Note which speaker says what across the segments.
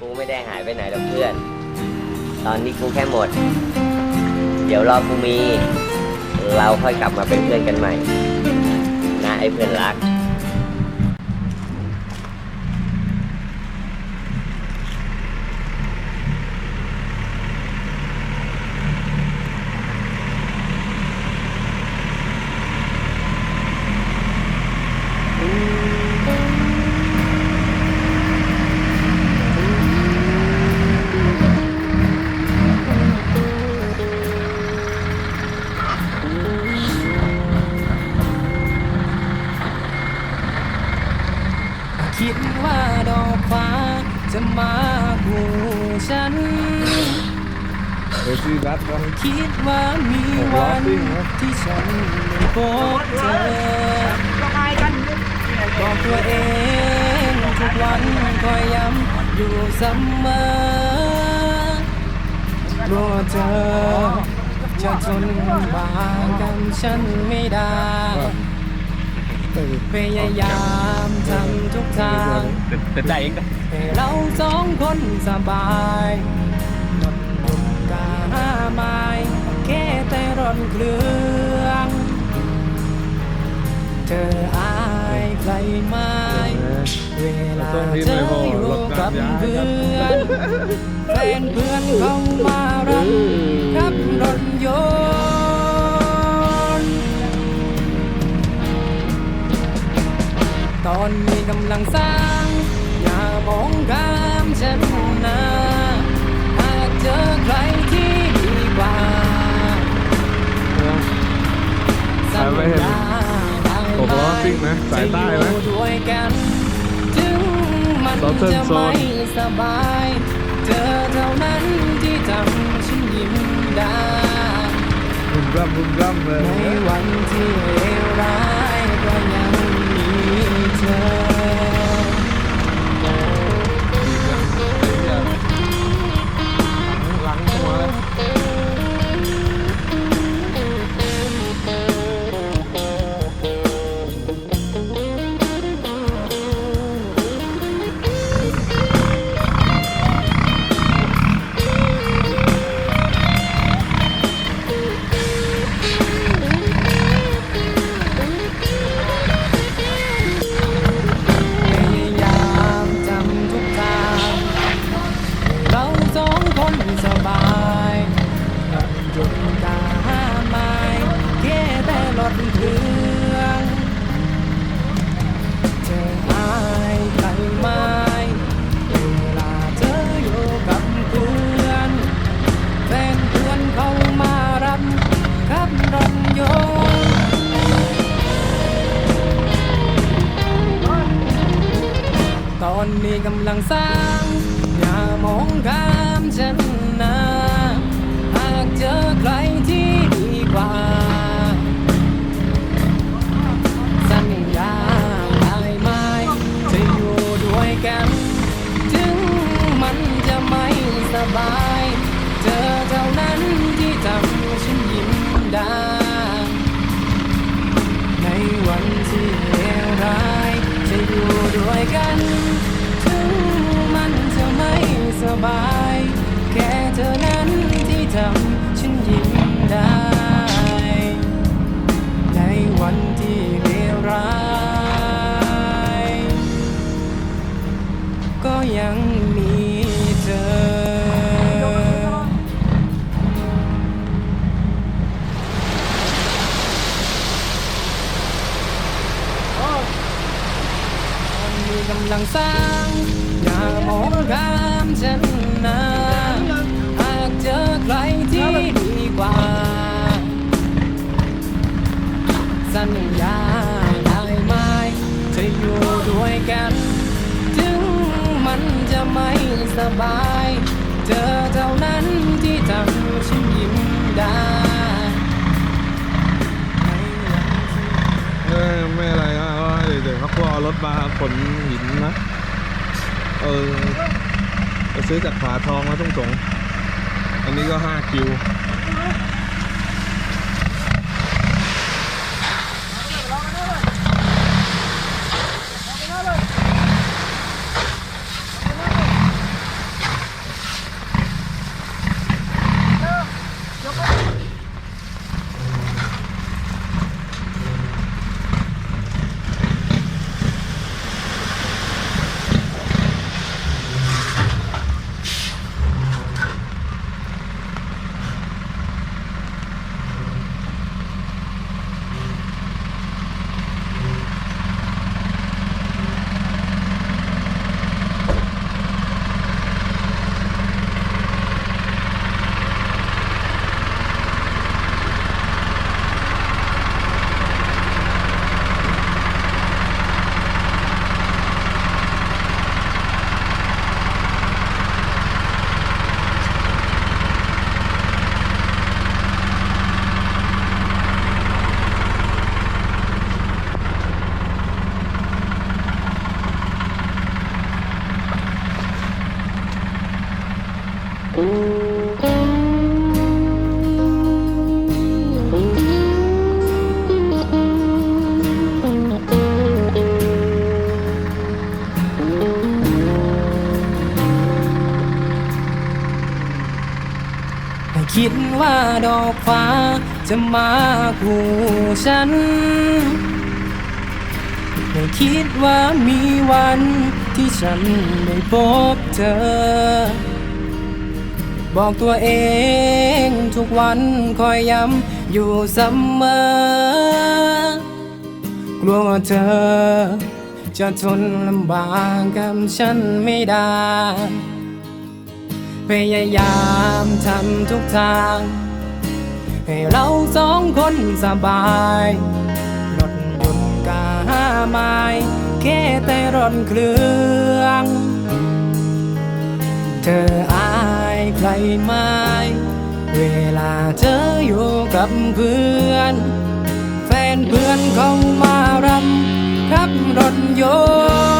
Speaker 1: กูไม่ได้หายไปไหนหรอกเพื่อน ตอนนี้กูแค่หมด เดี๋ยวรอกูมี เราค่อยกลับมาเป็นเพื่อนกันใหม่ นะไอ้เพื่อนรัก
Speaker 2: คิดว่าดอกฟ้าจะมาหูฉัน
Speaker 3: เดี๋ยวซีรัดวะ
Speaker 2: คิดว่ามีวันที่ฉันได้พบเธอบอกตัวเองทุกวันคอยย้ำอยู่เสมอว่าเธอจะทนบากันฉันไม่ได้ พยายามทำทุกทาง
Speaker 3: แต่ใจเองก็
Speaker 2: ให้เราสองคนสบายหมดบุญกาไม้แค่แต่ร่อนเครื่อง เธออายใครไหม้เวลาเธออยู่กับเพื่อนแฟนเพื่อนเขามารับ ได้
Speaker 3: ผม
Speaker 2: ไหม
Speaker 3: ล้อซิ่งนะสายใต้ไหม
Speaker 2: จะอยู่ด้วยกันถึงมัน
Speaker 3: Southern
Speaker 2: จะ
Speaker 3: Zone
Speaker 2: ไม่สบายเธอเท่านั้นที่ทำฉันยิ้มได้
Speaker 3: บุ้มร่ำบุ้มร่ำเลย
Speaker 2: ในวันที่เลวร้ายก็ยังมีเธอ แต่รถเครื่องเธออายใครไหมเวลาเธออยู่กับเพื่อนแฟนเพื่อนเขามารับขับรถยนต์ตอนนี้กำลังสร้างอย่ามองข้ามฉัน บาย แค่เธอนั้นที่ทำฉันยิ้มได้ ในวันที่เลวร้าย ก็ยังมีเธอตอนนี้กำลังสร้าง อย่ามองข้ามฉันนะหากเจอใครที่ดีกว่า สัญญาได้ไหมจะอยู่ด้วยกัน ถึงมันจะไม่สบายเจอเท่านั้นที่ทำฉันยิ้มได้
Speaker 3: ไม่อะไรนะเดี๋ยวเขาก็เอารถมาขนหินนะ ออไปซื้อจากฝาทองมาทุ่งสง อันนี้ก็ห้าคิว
Speaker 2: คิดว่าดอกฟ้าจะมาคู่ฉัน ไม่คิดว่ามีวันที่ฉันได้พบเธอ บอกตัวเองทุกวันคอยย้ำอยู่เสมอกลัวว่าเธอ จะทนลำบากกับฉันไม่ได้ พยายามทำทุกทาง ให้เราสองคนสบายรถยนต์กาไม้แค่แต่รถเครื่อง เธออายใครไหมเวลาเธออยู่กับเพื่อน แฟนเพื่อนเขามารำขับรถยนต์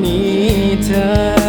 Speaker 2: มี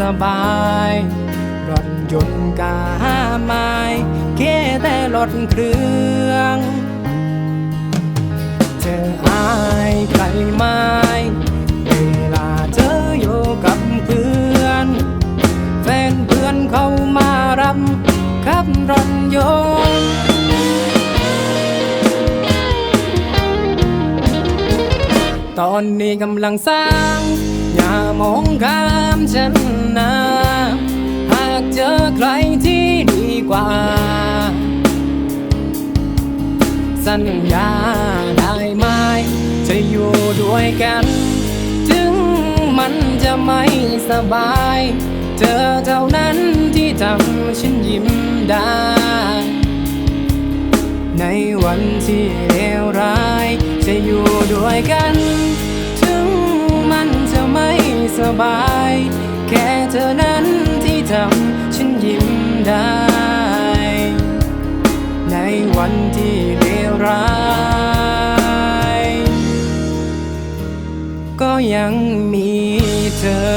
Speaker 2: สบายรถยนต์กาไม้แค่แต่รถเครื่อง เธออายใครไหมเวลาเธออยู่กับเพื่อน แฟนเพื่อนเขามารับขับรถยนต์ตอนนี้กำลังสร้าง อย่ามองข้ามฉัน นะหากเจอใครที่ดีกว่า สัญญาได้ไหมจะอยู่ด้วยกัน ถึงมันจะไม่สบาย เธอเท่านั้นที่ทำฉันยิ้มได้ ในวันที่เลวร้าย จะอยู่ด้วยกัน ถึงมันจะไม่สบาย เธอนั้นที่ทำฉันยิ้มได้ ในวันที่เลวร้าย ก็ยังมีเธอ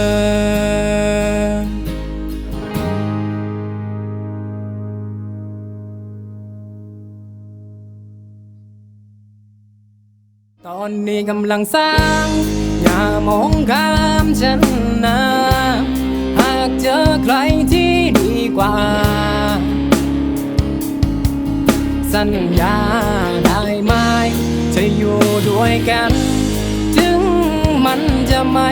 Speaker 2: ตอนนี้กำลังสร้าง อย่ามองข้ามฉันนะ ใครที่ดีกว่า สัญญาได้ไหมจะอยู่ด้วยกัน ถึงมันจะไม่